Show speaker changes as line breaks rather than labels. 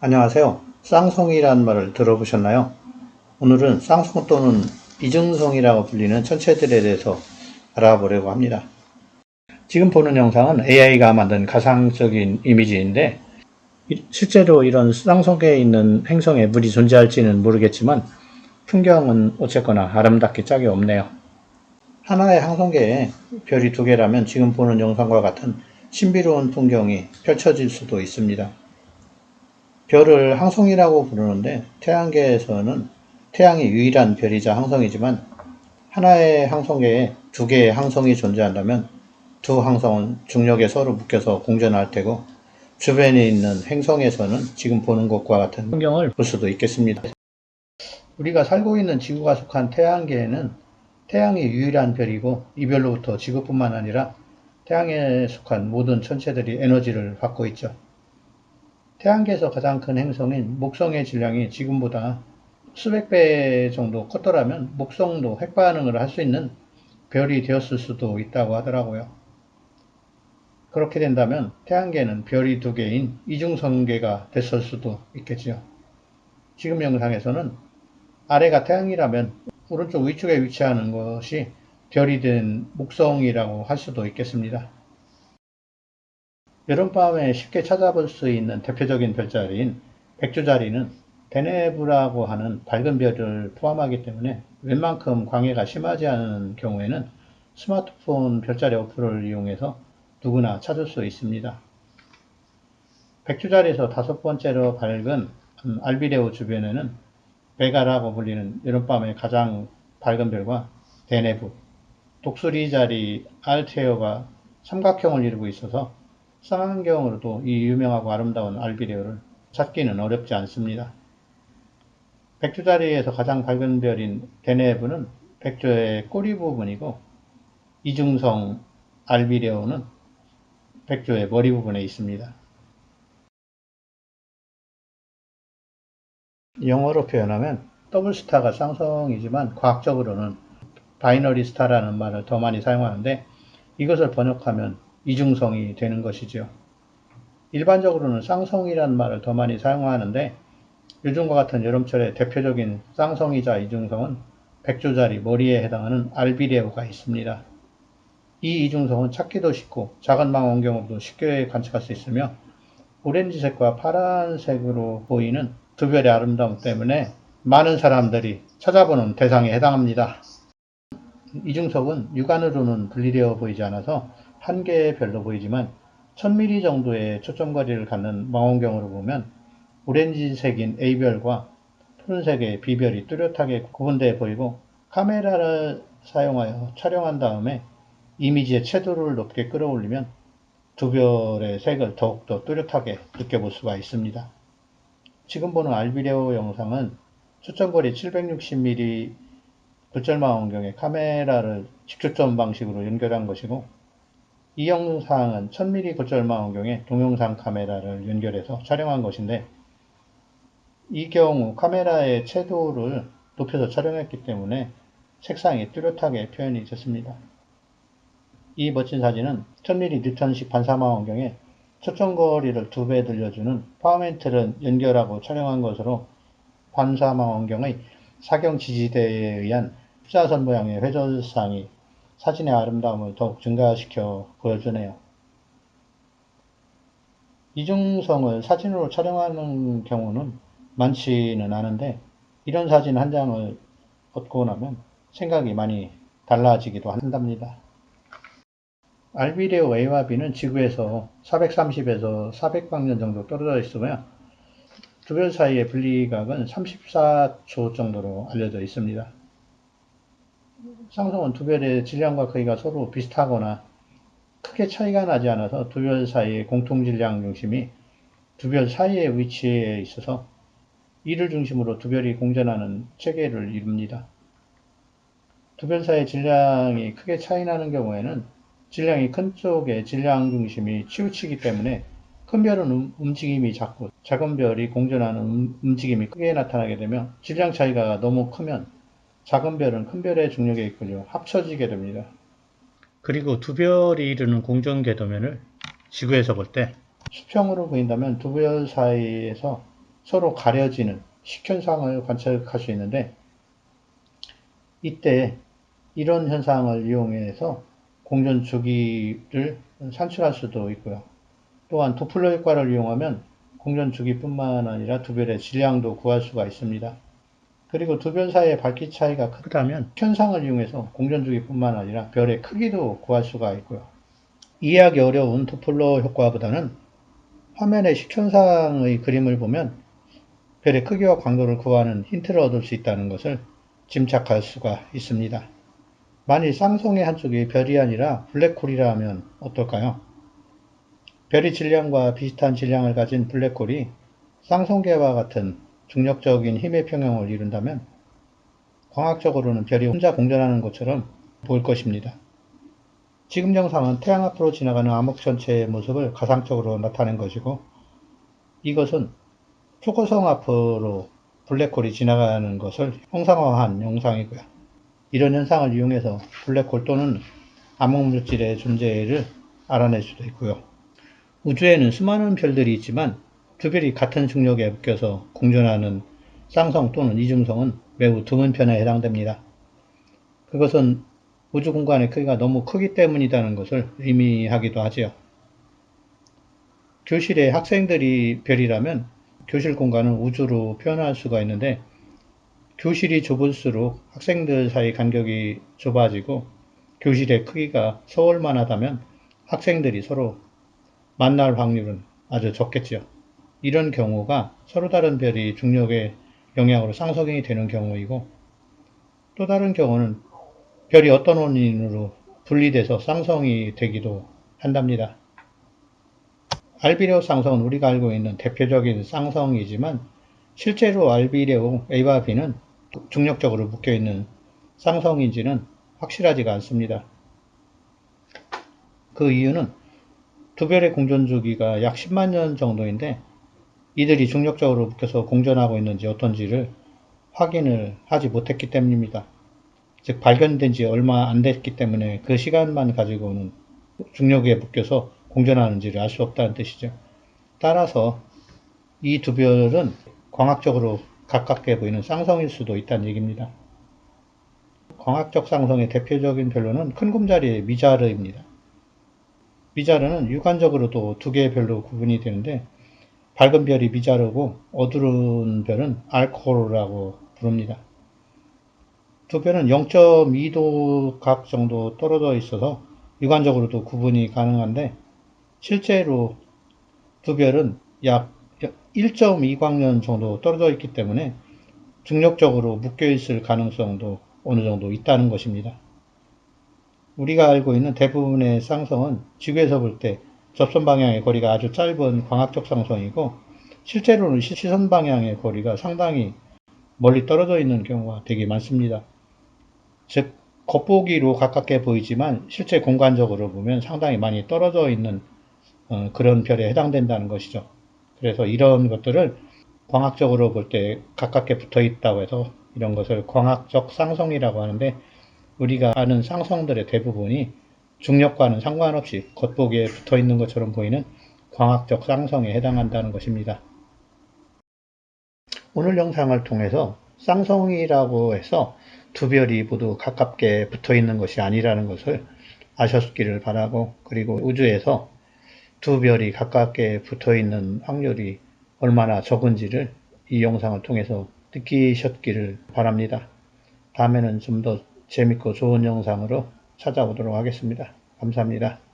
안녕하세요. 쌍성이라는 말을 들어보셨나요? 오늘은 쌍성 또는 이중성이라고 불리는 천체들에 대해서 알아보려고 합니다. 지금 보는 영상은 AI가 만든 가상적인 이미지인데 이- 실제로 이런 쌍성계에 있는 행성에 물이 존재할지는 모르겠지만 풍경은 어쨌거나 아름답게 짝이 없네요. 하나의 항성계에 별이 두 개라면 지금 보는 영상과 같은 신비로운 풍경이 펼쳐질 수도 있습니다. 별을 항성이라고 부르는데 태양계에서는 태양이 유일한 별이자 항성이지만 하나의 항성계에 두 개의 항성이 존재한다면 두 항성은 중력에 서로 묶여서 공전할 테고 주변에 있는 행성에서는 지금 보는 것과 같은 풍경을 볼 수도 있겠습니다. 우리가 살고 있는 지구가 속한 태양계에는 태양이 유일한 별이고 이 별로부터 지구뿐만 아니라 태양에 속한 모든 천체들이 에너지를 받고 있죠. 태양계에서 가장 큰 행성인 목성의 질량이 지금보다 수백 배 정도 컸더라면 목성도 핵반응을 할 수 있는 별이 되었을 수도 있다고 하더라고요. 그렇게 된다면 태양계는 별이 두 개인 이중성계가 됐을 수도 있겠지요. 지금 영상에서는 아래가 태양이라면 오른쪽 위쪽에 위치하는 것이 별이 된 목성이라고 할 수도 있겠습니다. 여름밤에 쉽게 찾아볼 수 있는 대표적인 별자리인 백조자리는 데네브라고 하는 밝은 별을 포함하기 때문에 웬만큼 광해가 심하지 않은 경우에는 스마트폰 별자리 어플을 이용해서 누구나 찾을 수 있습니다. 백조자리에서 다섯 번째로 밝은 음, 알비레오 주변에는 베가라고 불리는 여름밤의 가장 밝은 별과 데네브, 독수리 자리 알테어가 삼각형을 이루고 있어서 쌍안경으로도 이 유명하고 아름다운 알비레오를 찾기는 어렵지 않습니다. 백조자리에서 가장 밝은 별인 데네브는 백조의 꼬리 부분이고 이중성 알비레오는 백조의 머리 부분에 있습니다. 영어로 표현하면 더블 스타가 쌍성이지만 과학적으로는 바이너리 스타라는 말을 더 많이 사용하는데 이것을 번역하면 이중성이 되는 것이죠. 일반적으로는 쌍성이라는 말을 더 많이 사용하는데 요즘과 같은 여름철의 대표적인 쌍성이자 이중성은 백조자리 머리에 해당하는 알비레오가 있습니다. 이 이중성은 찾기도 쉽고 작은 망원경으로도 쉽게 관측할 수 있으며 오렌지색과 파란색으로 보이는 두 별의 아름다움 때문에 많은 사람들이 찾아보는 대상에 해당합니다. 이중석은 육안으로는 분리되어 보이지 않아서 한 개의 별로 보이지만 1000mm 정도의 초점거리를 갖는 망원경으로 보면 오렌지색인 A별과 푸른색의 B별이 뚜렷하게 구분되어 보이고 카메라를 사용하여 촬영한 다음에 이미지의 채도를 높게 끌어올리면 두 별의 색을 더욱더 뚜렷하게 느껴볼 수가 있습니다. 지금 보는 알비레오 영상은 초점거리 760mm 굴절망원경에 카메라를 직초점 방식으로 연결한 것이고 이 영상은 1000mm 굴절망원경에 동영상 카메라를 연결해서 촬영한 것인데 이 경우 카메라의 채도를 높여서 촬영했기 때문에 색상이 뚜렷하게 표현이 됐습니다. 이 멋진 사진은 1000mm 뉴턴식 반사망원경에 초점거리를 두배 들려주는 파워멘트를 연결하고 촬영한 것으로 반사망원경의 사경 지지대에 의한 십자선 모양의 회전상이 사진의 아름다움을 더욱 증가시켜 보여주네요. 이중성을 사진으로 촬영하는 경우는 많지는 않은데 이런 사진 한 장을 얻고 나면 생각이 많이 달라지기도 한답니다. 알비레오 A와 B는 지구에서 430에서 400광년 정도 떨어져 있으며 두 별 사이의 분리각은 34초 정도로 알려져 있습니다. 쌍성은 두 별의 질량과 크기가 서로 비슷하거나 크게 차이가 나지 않아서 두 별 사이의 공통 질량 중심이 두 별 사이에 위치해 있어서 이를 중심으로 두 별이 공전하는 체계를 이룹니다. 두 별 사이의 질량이 크게 차이 나는 경우에는 질량이 큰 쪽의 질량 중심이 치우치기 때문에 큰 별은 음- 움직임이 작고 작은 별이 공전하는 음- 움직임이 크게 나타나게 되며 질량 차이가 너무 크면 작은 별은 큰 별의 중력에 이끌려 합쳐지게 됩니다. 그리고 두 별이 이루는 공전 궤도면을 지구에서 볼 때 수평으로 보인다면 두 별 사이에서 서로 가려지는 식현상을 관찰할 수 있는데 이때 이런 현상을 이용해서 공전 주기를 산출할 수도 있고요. 또한 도플러 효과를 이용하면 공전 주기뿐만 아니라 두 별의 질량도 구할 수가 있습니다. 그리고 두 별 사이의 밝기 차이가 크다면 현상을 이용해서 공전 주기뿐만 아니라 별의 크기도 구할 수가 있고요. 이해하기 어려운 도플러 효과보다는 화면의 식현상의 그림을 보면 별의 크기와 광도를 구하는 힌트를 얻을 수 있다는 것을 짐작할 수가 있습니다. 만일 쌍성의 한쪽이 별이 아니라 블랙홀이라 하면 어떨까요? 별의 질량과 비슷한 질량을 가진 블랙홀이 쌍성계와 같은 중력적인 힘의 평형을 이룬다면 광학적으로는 별이 혼자 공전하는 것처럼 보일 것입니다. 지금 영상은 태양 앞으로 지나가는 암흑 전체의 모습을 가상적으로 나타낸 것이고 이것은 초고성 앞으로 블랙홀이 지나가는 것을 형상화한 영상이고요. 이런 현상을 이용해서 블랙홀 또는 암흑물질의 존재를 알아낼 수도 있고요. 우주에는 수많은 별들이 있지만 두 별이 같은 중력에 묶여서 공존하는 쌍성 또는 이중성은 매우 드문 편에 해당됩니다. 그것은 우주 공간의 크기가 너무 크기 때문이라는 것을 의미하기도 하지요. 교실에 학생들이 별이라면 교실 공간은 우주로 표현할 수가 있는데 교실이 좁을수록 학생들 사이 간격이 좁아지고 교실의 크기가 서울만 하다면 학생들이 서로 만날 확률은 아주 적겠지요. 이런 경우가 서로 다른 별이 중력의 영향으로 쌍성이 되는 경우이고 또 다른 경우는 별이 어떤 원인으로 분리돼서 쌍성이 되기도 한답니다. 알비레오 쌍성은 우리가 알고 있는 대표적인 쌍성이지만 실제로 알비레오 A와 B는 중력적으로 묶여있는 쌍성인지는 확실하지가 않습니다. 그 이유는 두 별의 공전 주기가 약 10만 년 정도인데 이들이 중력적으로 묶여서 공전하고 있는지 어떤지를 확인을 하지 못했기 때문입니다. 즉 발견된 지 얼마 안 됐기 때문에 그 시간만 가지고는 중력에 묶여서 공전하는지를 알 수 없다는 뜻이죠. 따라서 이 두 별은 광학적으로 가깝게 보이는 쌍성일 수도 있다는 얘기입니다. 광학적 쌍성의 대표적인 별로는 큰 곰자리의 미자르입니다. 미자르는 육안적으로도 두 개의 별로 구분이 되는데 밝은 별이 미자르고 어두운 별은 알코올이라고 부릅니다. 두 별은 0.2도 각 정도 떨어져 있어서 육안적으로도 구분이 가능한데 실제로 두 별은 약 1.2광년 정도 떨어져 있기 때문에 중력적으로 묶여 있을 가능성도 어느 정도 있다는 것입니다. 우리가 알고 있는 대부분의 쌍성은 지구에서 볼 때 접선 방향의 거리가 아주 짧은 광학적 쌍성이고 실제로는 시선 방향의 거리가 상당히 멀리 떨어져 있는 경우가 되게 많습니다. 즉 겉보기로 가깝게 보이지만 실제 공간적으로 보면 상당히 많이 떨어져 있는 어, 그런 별에 해당된다는 것이죠. 그래서 이런 것들을 광학적으로 볼 때 가깝게 붙어 있다고 해서 이런 것을 광학적 쌍성이라고 하는데 우리가 아는 쌍성들의 대부분이 중력과는 상관없이 겉보기에 붙어 있는 것처럼 보이는 광학적 쌍성에 해당한다는 것입니다. 오늘 영상을 통해서 쌍성이라고 해서 두 별이 모두 가깝게 붙어 있는 것이 아니라는 것을 아셨기를 바라고 그리고 우주에서 두 별이 가깝게 붙어 있는 확률이 얼마나 적은지를 이 영상을 통해서 느끼셨기를 바랍니다. 다음에는 좀 더 재밌고 좋은 영상으로 찾아오도록 하겠습니다. 감사합니다.